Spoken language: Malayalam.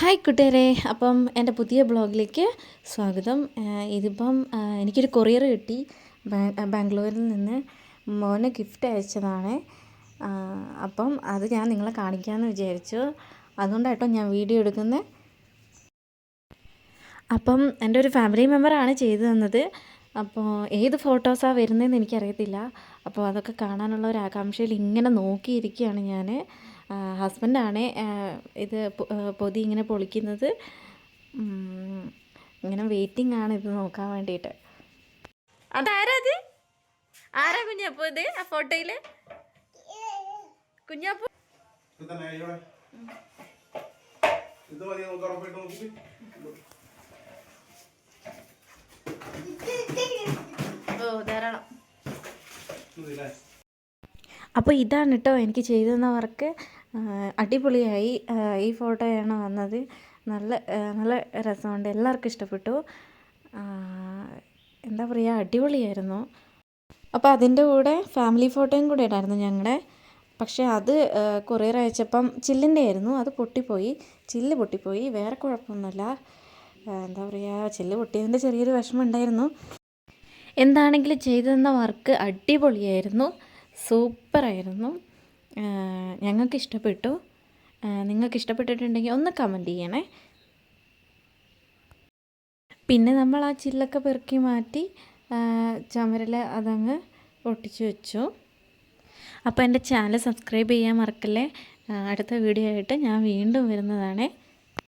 ഹായ് കുട്ടിയരെ അപ്പം എന്റെ പുതിയ ബ്ലോഗിലേക്ക് സ്വാഗതം. ഇതിപ്പം എനിക്കൊരു കൊറിയർ കിട്ടി. ബാംഗ്ലൂരിൽ നിന്ന് മോന് ഗിഫ്റ്റ് അയച്ചതാണ്. അപ്പം അത് ഞാൻ നിങ്ങളെ കാണിക്കാമെന്ന് വിചാരിച്ചു. അതുകൊണ്ടായിട്ടോ ഞാൻ വീഡിയോ എടുക്കുന്നത് അപ്പം എന്റെ ഒരു ഫാമിലി മെമ്പറാണ് ചെയ്തു തന്നത്. അപ്പോൾ ഏത് ഫോട്ടോസാണ് വരുന്നതെന്ന് എനിക്കറിയത്തില്ല. അപ്പോൾ അതൊക്കെ കാണാനുള്ള ഒരു ആകാംക്ഷയിൽ ഇങ്ങനെ നോക്കിയിരിക്കുകയാണ് ഞാൻ. ഹസ്ബൻഡാണ് ഇത് പൊതി ഇങ്ങനെ പൊളിക്കുന്നത്. ഇങ്ങനെ വെയിറ്റിംഗ് ആണ് ഇത് നോക്കാൻ വേണ്ടിയിട്ട്. അതാരാ ഇത്? ആരാ കുഞ്ഞപ്പൂ ഇത്? ആ ഫോട്ടോയിൽ കുഞ്ഞപ്പോ? ഇത് തന്നെ ഇത് മതി നമുക്ക് ഉറപ്പായിട്ട് നോക്കി ഓ ധാരാളം. ഇതില്ലേ അപ്പോൾ ഇതാണ് കേട്ടോ എനിക്ക് ചെയ്തു തന്ന വർക്ക് അടിപൊളിയായി. ഈ ഫോട്ടോയാണ് വന്നത്. നല്ല നല്ല രസമുണ്ട്. എല്ലാവർക്കും ഇഷ്ടപ്പെട്ടു. എന്താ പറയുക അടിപൊളിയായിരുന്നു. അപ്പോൾ അതിന്റെ കൂടെ ഫാമിലി ഫോട്ടോയും കൂടെ ഇടായിരുന്നു ഞങ്ങളുടെ പക്ഷേ അത് കൊറിയർ അയച്ചപ്പം ചില്ലിന്റെ ആയിരുന്നു. അത് പൊട്ടിപ്പോയി. ചില്ല് പൊട്ടിപ്പോയി. വേറെ കുഴപ്പമൊന്നുമില്ല. എന്താ പറയുക ചില്ല് പൊട്ടിയതിന്റെ ചെറിയൊരു വിഷമം ഉണ്ടായിരുന്നു എന്താണെങ്കിലും ചെയ്തു തന്ന വർക്ക് അടിപൊളിയായിരുന്നു. സൂപ്പറായിരുന്നു. ഞങ്ങൾക്ക് ഇഷ്ടപ്പെട്ടു നിങ്ങൾക്ക് ഇഷ്ടപ്പെട്ടിട്ടുണ്ടെങ്കിൽ ഒന്ന് കമന്റ് ചെയ്യണേ. പിന്നെ നമ്മൾ ആ ചില്ലൊക്കെ പെറുക്കി മാറ്റി ചുമരിൽ അതങ്ങ് ഒട്ടിച്ചു വെച്ചു. അപ്പോൾ എന്റെ ചാനൽ സബ്സ്ക്രൈബ് ചെയ്യാൻ മറക്കല്ലേ? അടുത്ത വീഡിയോ ആയിട്ട് ഞാൻ വീണ്ടും വരുന്നതാണേ.